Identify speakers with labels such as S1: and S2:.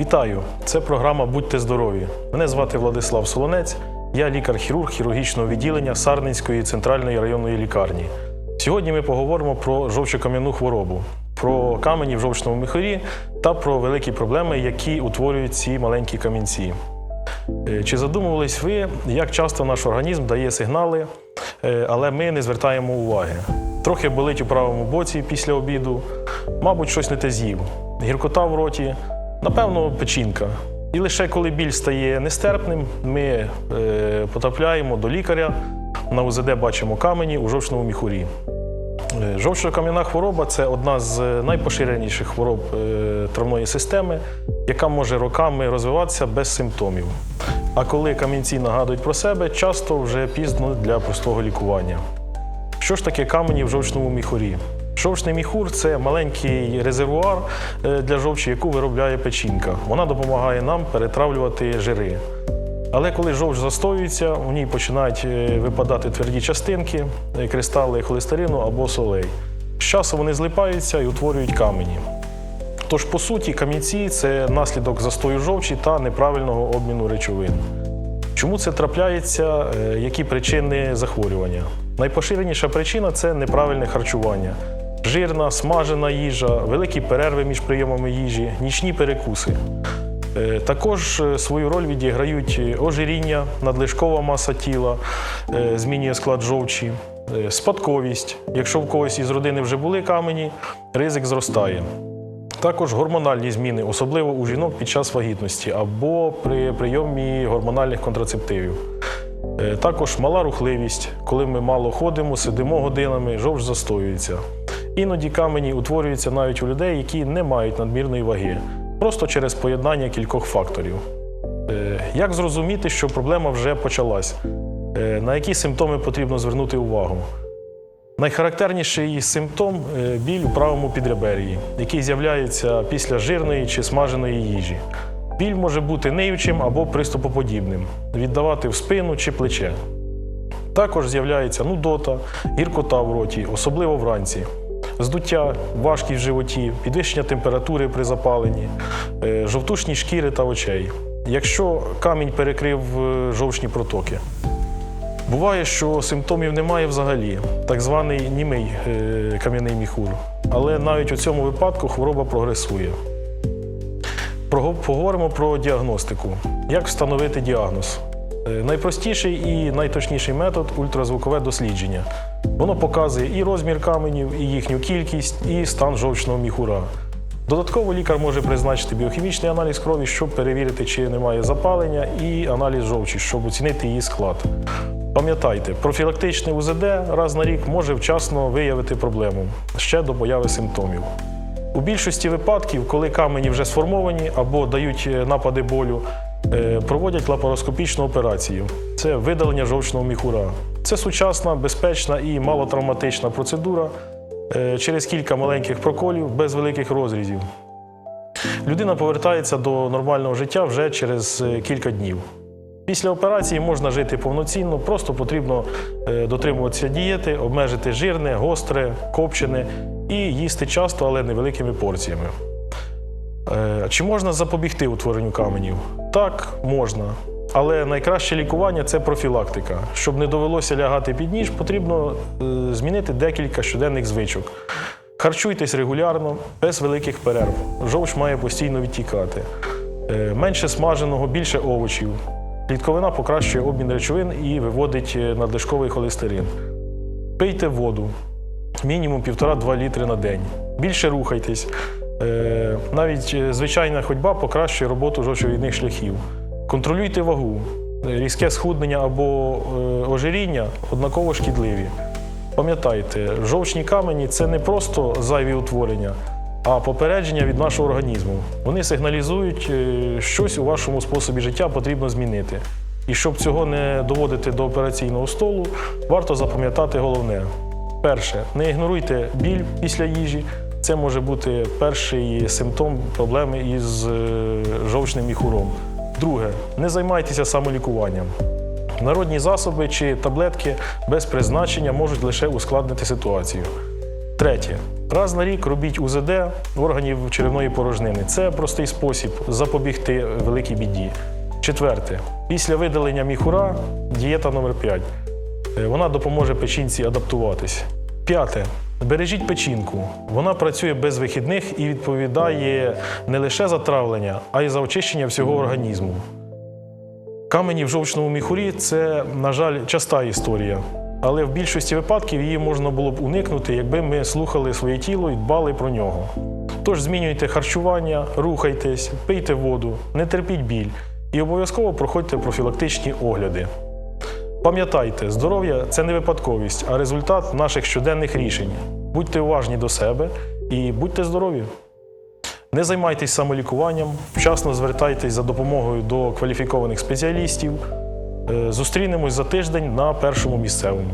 S1: Вітаю! Це програма Будьте здорові. Мене звати Владислав Солонець. Я лікар-хірург хірургічного відділення Сарненської центральної районної лікарні. Сьогодні ми поговоримо про жовчокам'яну хворобу, про камені в жовчному міхурі та про великі проблеми, які утворюють ці маленькі камінці. Е, Чи задумувались ви, як часто наш організм дає сигнали, е, але ми не звертаємо уваги? Трохи болить у правому боці після обіду, мабуть, щось не те з'їв, гіркота в роті, напевно, печінка. І лише коли біль стає нестерпним, ми е, потрапляємо до лікаря. На УЗД бачимо камені у жовчному міхурі. Е, Жовчно-кам'яна хвороба це одна з найпоширеніших хвороб е, травної системи, яка може роками розвиватися без симптомів. А коли камінці нагадують про себе, часто вже пізно для простого лікування. Що ж таке камені в жовчному міхурі? Жовчний міхур це маленький резервуар е, для жовчі, яку виробляє печінка. Вона допомагає нам перетравлювати жири. Але коли жовч застоюється, у ній починають е, випадати тверді частинки, е, кристали холестерину або солей. З часом вони злипаються і утворюють камені. Тож, по суті, камінці це наслідок застою жовчі та неправильного обміну речовин. Чому це трапляється? Які причини захворювання? Найпоширеніша причина це неправильне харчування. Жирна, смажена їжа, великі перерви між прийомами їжі, нічні перекуси. Е, Також е, свою роль відіграють е, ожиріння, надлишкова маса тіла, змінює склад жовчі, спадковість. Якщо в когось із родини вже були камені, ризик зростає. Також гормональні зміни, особливо у жінок під час вагітності або при прийомі гормональних контрацептивів. Також мала рухливість, коли ми мало ходимо, сидимо годинами, жовч застоюється. Іноді камені утворюються навіть у людей, які не мають надмірної ваги, просто через поєднання кількох факторів. Е, Як зрозуміти, що проблема вже почалась? Е, На які симптоми потрібно звернути увагу? Найхарактерніший симптом е, біль у правому підребер'ї, який з'являється після жирної чи смаженої їжі. Біль може бути ниючим або приступоподібним, віддавати в спину чи плече. Також з'являється нудота, гіркота в роті, особливо вранці, здуття, важкість в животі, підвищення температури при запаленні, е, жовтушні шкіри та очей. Якщо камінь перекрив е, жовчні протоки. Буває, що симптомів немає взагалі, так званий німий е, кам'яний міхур. Але навіть у цьому випадку хвороба прогресує. Поговоримо про діагностику. Як встановити діагноз? Е, Найпростіший і найточніший метод ультразвукове дослідження. Воно показує і розмір каменів, і їхню кількість, і стан жовчного міхура. Додатково лікар може призначити біохімічний аналіз крові, щоб перевірити, чи немає запалення, і аналіз жовчі, щоб оцінити її склад. Пам'ятайте, профілактичне УЗД раз на рік може вчасно виявити проблему ще до появи симптомів. У більшості випадків, коли камені вже сформовані або дають е, напади болю, проводять лапароскопічну операцію. Це видалення жовчного міхура. Це сучасна, безпечна і малотравматична процедура е, через кілька маленьких проколів без великих розрізів. Людина повертається до нормального життя вже через е, кілька днів. Після операції можна жити повноцінно, просто потрібно е, дотримуватися дієти, обмежити жирне, гостре, копчене і їсти часто, але невеликими порціями. Е, Чи можна запобігти утворенню каменів? Так, можна. Але найкраще лікування це профілактика. Щоб не довелося лягати під ніж, потрібно е, змінити декілька щоденних звичок. Харчуйтесь регулярно, без великих перерв. Жовч має постійно відтікати. Е, Менше смаженого, більше овочів. Клітковина покращує обмін речовин і виводить надлишковий холестерин. Пийте воду мінімум 1,5-2 літри на день. Більше рухайтесь. Е, Навіть е, звичайна ходьба покращує роботу жовчовідних шляхів. Контролюйте вагу. Різке схуднення або е, ожиріння однаково шкідливі. Пам'ятайте, жовчні камені це не просто зайві утворення, а попередження від нашого організму. Вони сигналізують, щось у вашому способі життя потрібно змінити. І щоб цього не доводити до операційного столу, варто запам'ятати головне: перше, не ігноруйте біль після їжі. Це може бути перший симптом проблеми із е, жовчним міхуром. Друге, не займайтеся самолікуванням. Народні засоби чи таблетки без призначення можуть лише ускладнити ситуацію. Третє. Раз на рік робіть УЗД органів черевної порожнини. Це простий спосіб запобігти великій біді. Четверте. Після видалення міхура дієта номер 5. Вона допоможе печінці адаптуватись. П'яте. Бережіть печінку. Вона працює без вихідних і відповідає не лише за травлення, а й за очищення всього організму. Камені в жовчному міхурі це, на жаль, часта історія. Але в більшості випадків її можна було б уникнути, якби ми слухали своє тіло і дбали про нього. Тож змінюйте харчування, рухайтесь, пийте воду, не терпіть біль і обов'язково проходьте профілактичні огляди. Пам'ятайте, здоров'я це не випадковість, а результат наших щоденних рішень. Будьте уважні до себе і будьте здорові! Не займайтесь самолікуванням, вчасно звертайтесь за допомогою до кваліфікованих спеціалістів. Е, Зустрінемось за тиждень на першому місцевому.